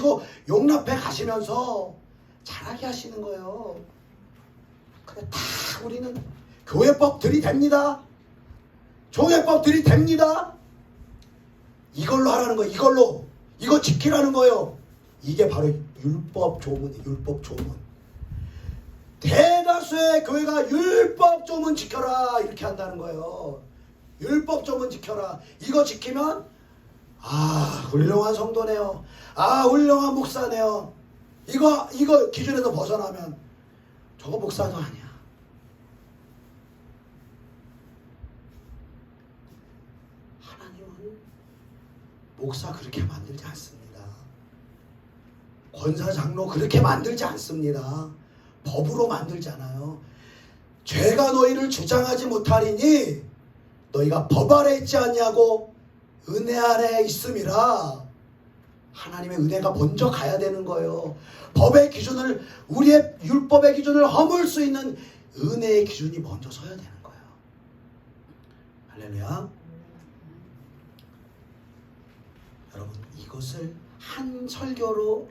하시고 용납해 가시면서 잘하게 하시는 거예요. 근데 다 우리는 교회법 들이 됩니다. 종회법 들이 됩니다. 이걸로 하라는 거 이걸로 이거 지키라는 거예요. 이게 바로 율법 조문이에요. 율법 조문. 대다수의 교회가 율법 조문 지켜라 이렇게 한다는 거예요. 율법 조문 지켜라. 이거 지키면 아 훌륭한 성도네요. 아 훌륭한 목사네요. 이거 이거 기준에서 벗어나면 저거 목사도 아니야. 하나님은 목사 그렇게 만들지 않습니다. 권사 장로 그렇게 만들지 않습니다. 법으로 만들잖아요. 죄가 너희를 주장하지 못하리니 너희가 법 아래 있지 않냐고 은혜 아래 있음이라 하나님의 은혜가 먼저 가야 되는 거예요. 법의 기준을 우리의 율법의 기준을 허물 수 있는 은혜의 기준이 먼저 서야 되는 거예요. 할렐루야. 여러분 이것을 한 설교로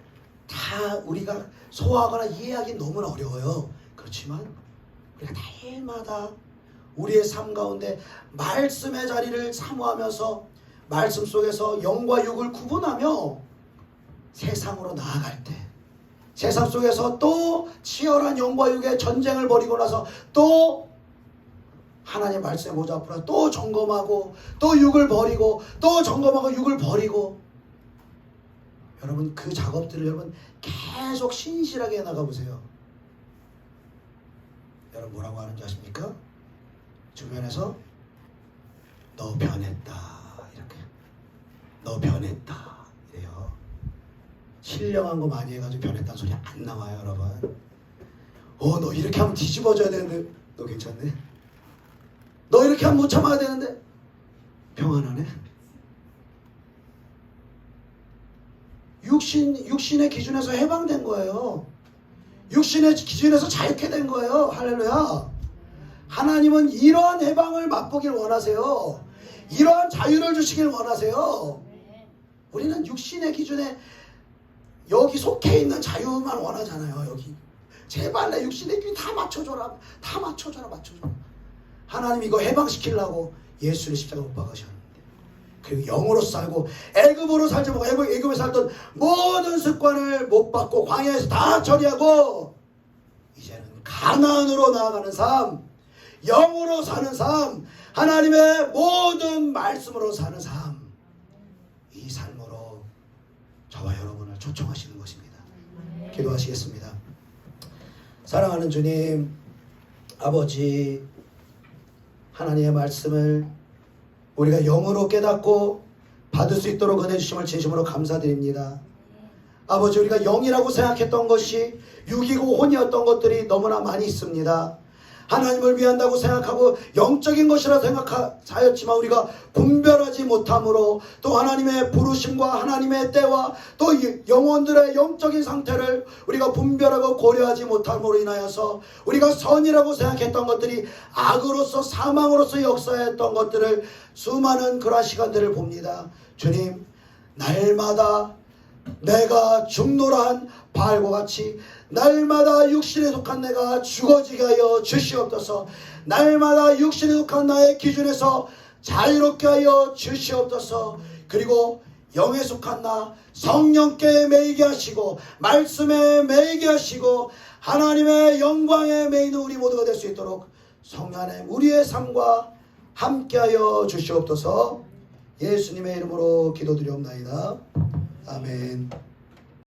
다 우리가 소화하거나 이해하기 너무나 어려워요. 그렇지만 우리가 날마다 우리의 삶 가운데 말씀의 자리를 사모하면서 말씀 속에서 영과 육을 구분하며 세상으로 나아갈 때 세상 속에서 또 치열한 영과 육의 전쟁을 벌이고 나서 또 하나님 말씀의 모자 앞으로 또 점검하고 또 육을 버리고 또 점검하고 육을 버리고 여러분 그 작업들을 여러분 계속 신실하게 나가 보세요. 여러분 뭐라고 하는지 아십니까? 주변에서 너 변했다 너 변했다 이래요. 신령한 거 많이 해가지고 변했다는 소리 안 나와요 여러분. 어 너 이렇게 하면 뒤집어져야 되는데 너 괜찮네. 너 이렇게 하면 못 참아야 되는데 평안하네. 육신 육신의 기준에서 해방된 거예요. 육신의 기준에서 자유케 된 거예요. 할렐루야. 하나님은 이러한 해방을 맛보길 원하세요. 이러한 자유를 주시길 원하세요. 우리는 육신의 기준에 여기 속해 있는 자유만 원하잖아요. 여기 제발 내 육신의 기준 다 맞춰줘라, 다 맞춰줘라, 맞춰줘라. 하나님 이거 해방시키려고 예수를 십자가 못 박으셨는데 그리고 영으로 살고 애굽으로 살지 말고 애굽, 애굽에 살던 모든 습관을 못 받고 광야에서 다 처리하고 이제는 가나안으로 나아가는 삶 영으로 사는 삶 하나님의 모든 말씀으로 사는 삶 이 삶으로 저와 여러분을 초청하시는 것입니다 기도하시겠습니다 사랑하는 주님 아버지 하나님의 말씀을 우리가 영으로 깨닫고 받을 수 있도록 은혜 주심을 진심으로 감사드립니다. 아버지 우리가 영이라고 생각했던 것이 육이고 혼이었던 것들이 너무나 많이 있습니다. 하나님을 위한다고 생각하고 영적인 것이라 생각하였지만 우리가 분별하지 못함으로 또 하나님의 부르심과 하나님의 때와 또이 영혼들의 영적인 상태를 우리가 분별하고 고려하지 못함으로 인하여서 우리가 선이라고 생각했던 것들이 악으로서 사망으로서 역사했던 것들을 수많은 그러한 시간들을 봅니다. 주님 날마다 내가 죽노란 바알과 같이 날마다 육신에 속한 내가 죽어지게 하여 주시옵소서. 날마다 육신에 속한 나의 기준에서 자유롭게 하여 주시옵소서. 그리고 영에 속한 나 성령께 매이게 하시고 말씀에 매이게 하시고 하나님의 영광에 매이는 우리 모두가 될 수 있도록 성령 안에 우리의 삶과 함께하여 주시옵소서. 예수님의 이름으로 기도드리옵나이다 아멘